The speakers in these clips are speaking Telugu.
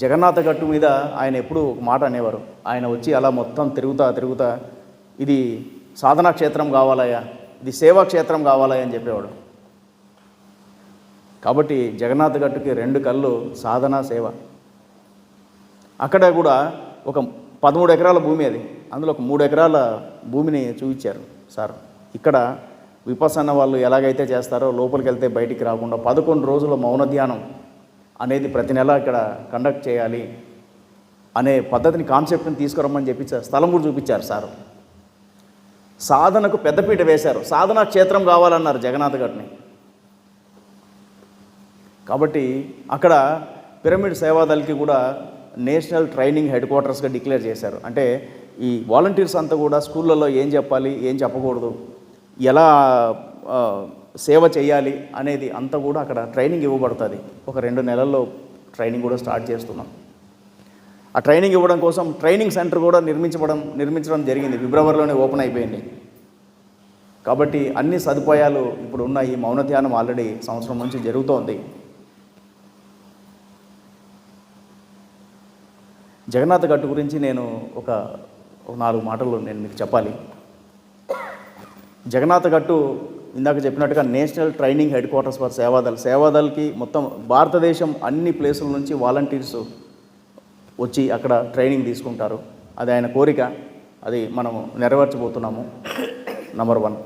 జగన్నాథ గట్టు మీద ఆయన ఎప్పుడూ ఒక మాట అనేవారు. ఆయన వచ్చి అలా మొత్తం తిరుగుతా తిరుగుతా ఇది సాధనా క్షేత్రం కావాలయ్యా ఇది సేవా క్షేత్రం కావాలయ్యా అని చెప్పేవాడు. కాబట్టి జగన్నాథ గట్టుకి రెండు కళ్ళు సాధన సేవ. అక్కడ కూడా ఒక పదమూడు ఎకరాల భూమి అది. అందులో ఒక మూడు ఎకరాల భూమిని చూపించారు సార్. ఇక్కడ విపసన వాళ్ళు ఎలాగైతే చేస్తారో లోపలికి వెళ్తే బయటికి రాకుండా పదకొండు రోజుల మౌన ధ్యానం అనేది ప్రతి నెల ఇక్కడ కండక్ట్ చేయాలి అనే పద్ధతిని కాన్సెప్ట్ని తీసుకురమ్మని చెప్పి స్థలం కూడా చూపించారు సార్. సాధనకు పెద్దపీట వేశారు. సాధనా క్షేత్రం కావాలన్నారు జగన్నాథ్ గారిని. కాబట్టి అక్కడ పిరమిడ్ సేవాదళకి కూడా నేషనల్ ట్రైనింగ్ హెడ్ క్వార్టర్స్గా డిక్లేర్ చేశారు. అంటే ఈ వాలంటీర్స్ అంతా కూడా స్కూళ్ళల్లో ఏం చెప్పాలి ఏం చెప్పకూడదు ఎలా సేవ చేయాలి అనేది అంతా కూడా అక్కడ ట్రైనింగ్ ఇవ్వబడుతుంది. ఒక రెండు నెలల్లో ట్రైనింగ్ కూడా స్టార్ట్ చేస్తున్నాం. ఆ ట్రైనింగ్ ఇవ్వడం కోసం ట్రైనింగ్ సెంటర్ కూడా నిర్మించడం నిర్మించడం జరిగింది. ఫిబ్రవరిలోనే ఓపెన్ అయిపోయింది. కాబట్టి అన్ని సదుపాయాలు ఇప్పుడు ఉన్న ఈ మౌన ధ్యానం ఆల్రెడీ సంవత్సరం నుంచి జరుగుతోంది. జగన్నాథ్ గట్టు గురించి నేను ఒక ఒక నాలుగు మాటలు నేను మీకు చెప్పాలి. జగన్నాథ్ గట్టు ఇందాక చెప్పినట్టుగా national training headquarters for Sevadal సేవాదల్కి మొత్తం భారతదేశం అన్ని ప్లేసుల నుంచి వాలంటీర్స్ వచ్చి అక్కడ ట్రైనింగ్ తీసుకుంటారు. అది ఆయన కోరిక. అది మనము నెరవేర్చబోతున్నాము. నంబర్ వన్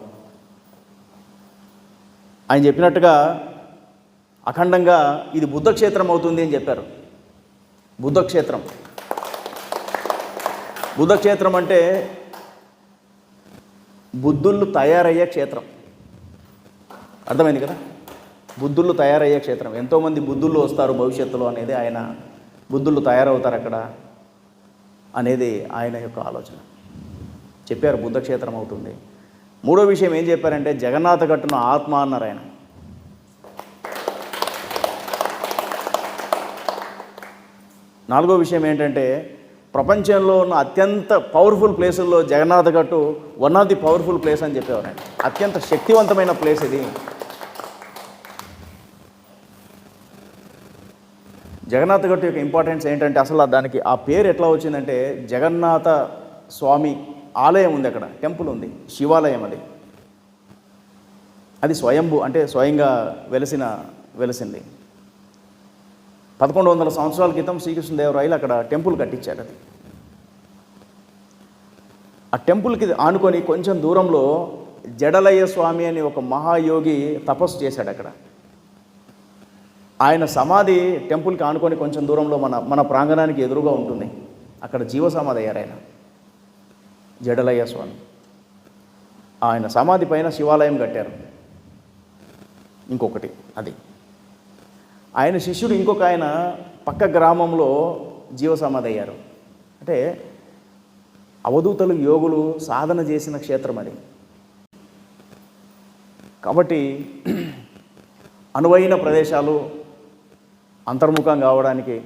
ఆయన చెప్పినట్టుగా అఖండంగా ఇది బుద్ధక్షేత్రం అవుతుంది అని చెప్పారు. బుద్ధ క్షేత్రం బుద్ధ క్షేత్రం అంటే బుద్ధుళ్ళు తయారయ్యే క్షేత్రం. అర్థమైంది కదా? బుద్ధుళ్ళు తయారయ్యే క్షేత్రం. ఎంతోమంది బుద్ధుళ్ళు వస్తారు భవిష్యత్తులో అనేది ఆయన బుద్ధుళ్ళు తయారవుతారు అక్కడ అనేది ఆయన యొక్క ఆలోచన. చెప్పారు బుద్ధ క్షేత్రం అవుతుంది. మూడో విషయం ఏం చెప్పారంటే జగన్నాథ గట్టున ఆత్మ అన్నారు ఆయన. నాలుగో విషయం ఏంటంటే ప్రపంచంలో ఉన్న అత్యంత పవర్ఫుల్ ప్లేసుల్లో Jagannatha Gattu one of the powerful place అని చెప్పేవారు అత్యంత శక్తివంతమైన ప్లేస్ ఇది. జగన్నాథ గట్టు యొక్క ఇంపార్టెన్స్ ఏంటంటే అసలు దానికి ఆ పేరు ఎట్లా వచ్చిందంటే జగన్నాథ స్వామి ఆలయం ఉంది అక్కడ టెంపుల్ ఉంది శివాలయం అది. అది స్వయంభూ అంటే స్వయంగా వెలసిన వెలిసింది. పదకొండు వందల సంవత్సరాల క్రితం శ్రీకృష్ణదేవరాయలు అక్కడ టెంపుల్ కట్టించాడు అది. ఆ టెంపుల్కి ఆనుకొని కొంచెం దూరంలో జడలయ్య స్వామి అని ఒక మహాయోగి తపస్సు చేశాడు అక్కడ. ఆయన సమాధి టెంపుల్కి ఆనుకొని కొంచెం దూరంలో మన మన ప్రాంగణానికి ఎదురుగా ఉంటుంది. అక్కడ జీవ సమాధి అయ్యారు ఆయన. జడలయ్య స్వామి. ఆయన సమాధి పైన శివాలయం కట్టారు. ఇంకొకటి అది. ఆయన శిష్యుడు ఇంకొక ఆయన పక్క గ్రామంలో జీవ సమాధి అయ్యారు. అంటే అవధూతలు యోగులు సాధన చేసిన క్షేత్రం అది. కాబట్టి అనువైన ప్రదేశాలు అంతర్ముఖం కావడానికి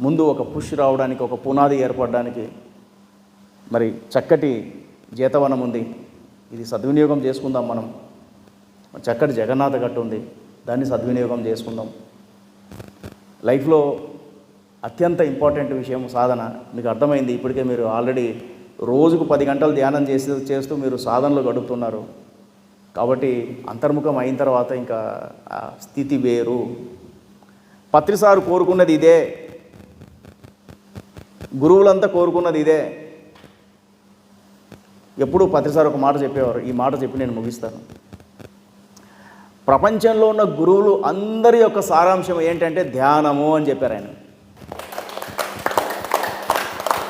ముందు ఒక పుష్ రావడానికి ఒక పునాది ఏర్పడడానికి మరి చక్కటి జీతవనం ఉంది. ఇది సద్వినియోగం చేసుకుందాం మనం. చక్కటి జగన్నాథ గట్టు ఉంది. దాన్ని సద్వినియోగం చేసుకుందాం. లైఫ్లో అత్యంత ఇంపార్టెంట్ విషయం సాధన. మీకు అర్థమైంది ఇప్పటికే మీరు ఆల్రెడీ రోజుకు పది గంటలు ధ్యానం చేసి చేస్తూ మీరు సాధనలో గడుపుతున్నారు. కాబట్టి అంతర్ముఖం అయిన తర్వాత ఇంకా స్థితి వేరు. పత్రిసారు కోరుకున్నది ఇదే. గురువులంతా కోరుకున్నది ఇదే. ఎప్పుడు పత్రిసారు ఒక మాట చెప్పేవారు ఈ మాట చెప్పి నేను ముగిస్తాను. ప్రపంచంలో ఉన్న గురువులు అందరి యొక్క సారాంశం ఏంటంటే ధ్యానము అని చెప్పారు ఆయన.